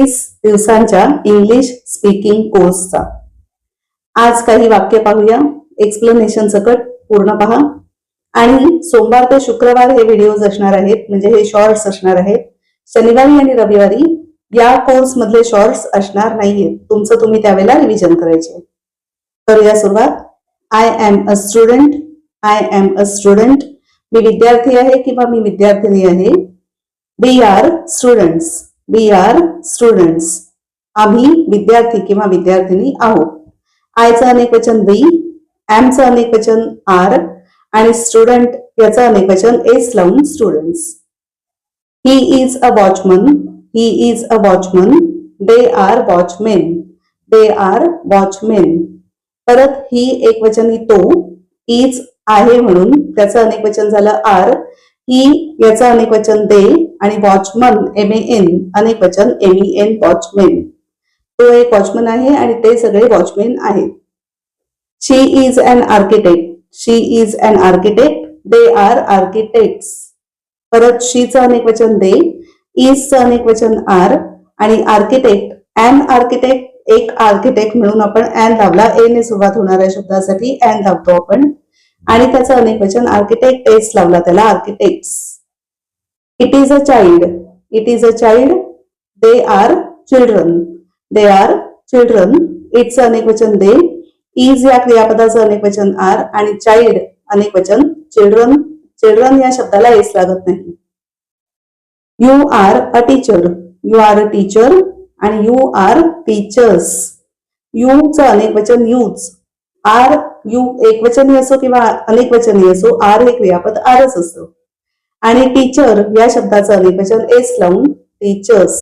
तीस दिवसांच्या English speaking कोर्सचा आज काही वाक्य पाहूया. एक्सप्लेनेशन सकट पूर्ण पहा. आणि सोमवार ते शुक्रवार हे व्हिडिओज असणार आहेत. म्हणजे हे शॉर्ट्स असणार आहेत. शनिवारी आणि रविवारी या कोर्स मधले शॉर्ट्स असणार नाहीयेत तुमचं तुम्ही त्यावेळेला रिव्हिजन करायचे. करूया सुरुवात. I am a student I am a student मी विद्यार्थी आहे किंवा मी विद्यार्थिनी आहे. We are students we are students आम्ही विद्यार्थी किंवा विद्यार्थिनी आहोत. आयचं अनेक वचन वी एमचं अनेक वचन आर आणि स्टुडंट याचं अनेक वचन एस लावून students he is a watchman he is a watchman they are watchmen they are watchmen परत ही एक वचन ही तो इज आहे म्हणून त्याचं अनेक वचन झालं आर ई याचं अनेक वचन दे आणि वॉचमन एम एन अनेक वचन एम ई एन वॉचमेन. तो एक वॉचमन आहे आणि ते सगळे वॉचमेन आहेत. She is an architect she is an architect they are architects परत शीचं अनेक वचन दे इजचं अनेक वचन आर आणि आर्किटेक्ट अन आर्किटेक्ट एक आर्किटेक्ट म्हणून आपण अन लावला. ए ने सुरुवात होणाऱ्या शब्दासाठी. अन लावतो आपण. आणि त्याचं अनेक वचन आर्किटेक्ट टेस्ट लावला त्याला architect it is a child it is a child they are children they are children its अनेक वचन दे इज या क्रियापदाचं अनेक वचन आर आणि चाइल्ड अनेक वचन चिल्ड्रन चिल्ड्रन या शब्दाला एस लागत नाही. You are a teacher you are a teacher आणि यू आर टीचर्स यूचं अनेक वचन यूज आर यू एकवचनी असो किंवा अनेक वचनी असो आर हे क्रियापद आरच असतं. आणि टीचर या शब्दाचं अनेकवचन एस लावून टीचर्स